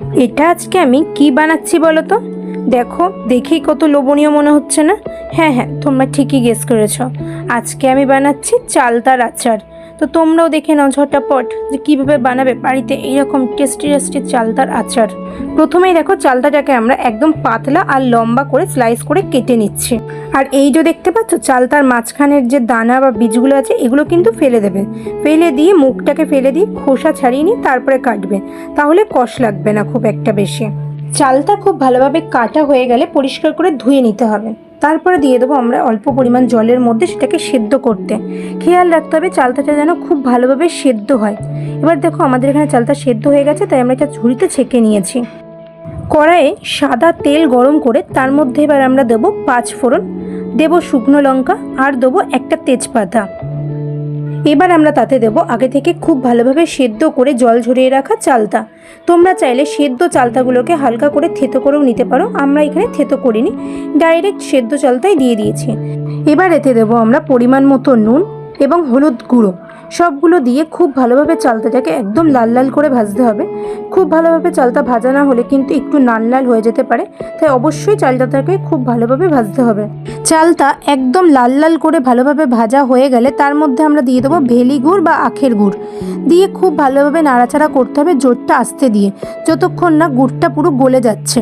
এটা আজকে আমি কি বানাচ্ছি বলো তো দেখো, দেখেই কত লোভনীয় মনে হচ্ছে না? হ্যাঁ হ্যাঁ তোমরা ঠিকই গেস করেছ। আজকে আমি বানাচ্ছি চালতার আচার। তো তোমরাও দেখে নাও ঝটাপট যে কীভাবে বানাবে বাড়িতে এইরকম টেস্টি টেস্টি চালতার আচার। প্রথমেই দেখো চালতাটাকে আমরা একদম পাতলা আর লম্বা করে স্লাইস করে কেটে নিচ্ছি। আর এই যে দেখতে পাচ্ছ চালতার মাঝখানের যে দানা বা বীজগুলো আছে, এগুলো কিন্তু ফেলে দেবে। ফেলে দিয়ে মুখটাকে ফেলে দিয়ে খোসা ছাড়িয়ে নিয়ে তারপরে কাটবে। তাহলে কষ লাগবে না খুব একটা বেশি। চালটা খুব ভালোভাবে কাটা হয়ে গেলে পরিষ্কার করে ধুয়ে নিতে হবে। তারপরে দিয়ে দেবো আমরা অল্প পরিমাণ জলের মধ্যে সেটাকে সেদ্ধ করতে। খেয়াল রাখতে হবে চালতাটা যেন খুব ভালোভাবে সেদ্ধ হয়। এবার দেখো আমাদের এখানে চালটা সেদ্ধ হয়ে গেছে, তাই আমরা এটা ঝুড়িতে ছেঁকে নিয়েছি। কড়াইয়ে সাদা তেল গরম করে তার মধ্যে এবার আমরা দেবো পাঁচ ফোড়ন দেবো শুকনো লঙ্কা, আর দেবো একটা তেজপাতা। এবার আমরা তাতে দেব আগে থেকে খুব ভালোভাবে সেদ্ধ করে জল ঝরিয়ে রাখা চালতা। তোমরা চাইলে সেদ্ধ চালতাগুলোকে হালকা করে থেতো করেও নিতে পারো, আমরা এখানে থেতো করিনি, ডাইরেক্ট সেদ্ধ চালতাই দিয়ে দিয়েছি। এবার এতে দেবো আমরা পরিমাণ মতো নুন এবং হলুদ গুঁড়ো। সবগুলো দিয়ে খুব ভালোভাবে চালতাটাকে একদম লাল লাল করে ভাজতে হবে। খুব ভালোভাবে চালতা ভাজা না হলে কিন্তু একটু লাল লাল হয়ে যেতে পারে, তাই অবশ্যই চালতাটাকে খুব ভালোভাবে ভাজতে হবে। চালটা একদম লাল লাল করে ভালোভাবে ভাজা হয়ে গেলে তার মধ্যে আমরা দিয়ে দেবো ভেলি গুড় বা আখের গুড়। দিয়ে খুব ভালোভাবে নাড়াচাড়া করতে হবে জোরটা আস্তে দিয়ে, যতক্ষণ না গুড়টা পুরো গলে যাচ্ছে।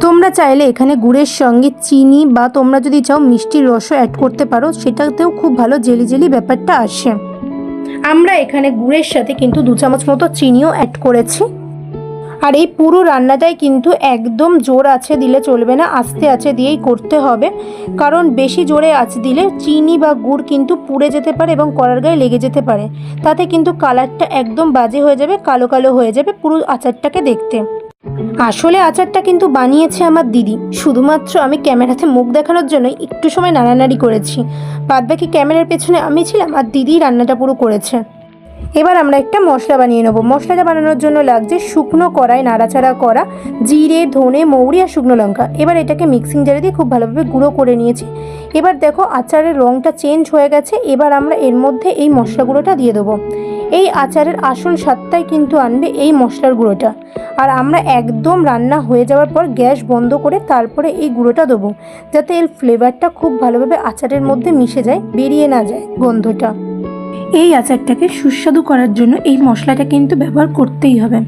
তোমরা চাইলে এখানে গুড়ের সঙ্গে চিনি বা তোমরা যদি চাও মিষ্টির রসও অ্যাড করতে পারো, সেটাতেও খুব ভালো জেলি জেলি ব্যাপারটা আসে। আমরা এখানে গুড়ের সাথে কিন্তু দু চামচ মতো চিনিও অ্যাড করেছি। আর এই পুরো রান্নাটাই কিন্তু একদম জোর আছে দিলে চলবে না, আস্তে আছে দিয়েই করতে হবে। কারণ বেশি জোরে আছে দিলে চিনি বা গুড় কিন্তু পুড়ে যেতে পারে এবং করার গায়ে লেগে যেতে পারে। তাতে কিন্তু কালারটা একদম বাজে হয়ে যাবে, কালো কালো হয়ে যাবে পুরো আচারটাকে দেখতে। আসলে আচারটা কিন্তু বানিয়েছে আমার দিদি। শুধুমাত্র আমি ক্যামেরাতে মুখ দেখানোর জন্য একটু সময় নাড়ানাড়ি করেছি। বাদবাকি ক্যামেরার পেছনে আমি ছিলাম আর দিদি রান্নাটা পুরো করেছে। এবার আমরা একটা মশলা বানিয়ে নেব। মশলাটা বানানোর জন্য লাগছে শুকনো কড়াই, নাড়াচাড়া করা, জিরে, ধনে, মৌরি আর শুকনো লঙ্কা। এবার এটাকে মিক্সিং জারে দিয়ে খুব ভালোভাবে গুঁড়ো করে নিয়েছি। এবার দেখো আচারের রঙটা চেঞ্জ হয়ে গেছে। এবার আমরা এর মধ্যে এই মশলা গুঁড়োটা দিয়ে দেবো। এই আচারের আসল স্বাদটাই কিন্তু আনবে এই মশলার গুঁড়োটা। আর আমরা একদম রান্না হয়ে যাওয়ার পর গ্যাস বন্ধ করে তারপরে এই গুঁড়োটা দেবো, যাতে এর ফ্লেভারটা খুব ভালোভাবে আচারের মধ্যে মিশে যায়, বেরিয়ে না যায় গন্ধটা। এই আচারটাকে সুস্বাদু করার জন্য এই মশলাটা কিন্তু ব্যবহার করতেই হবে।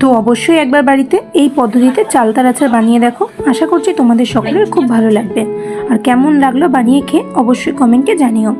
তো অবশ্যই একবার বাড়িতে এই পদ্ধতিতে চালতার আচার বানিয়ে দেখো। আশা করছি তোমাদের সকলের খুব ভালো লাগবে। আর কেমন লাগল বানিয়ে খেয়ে অবশ্যই কমেন্টে জানিও।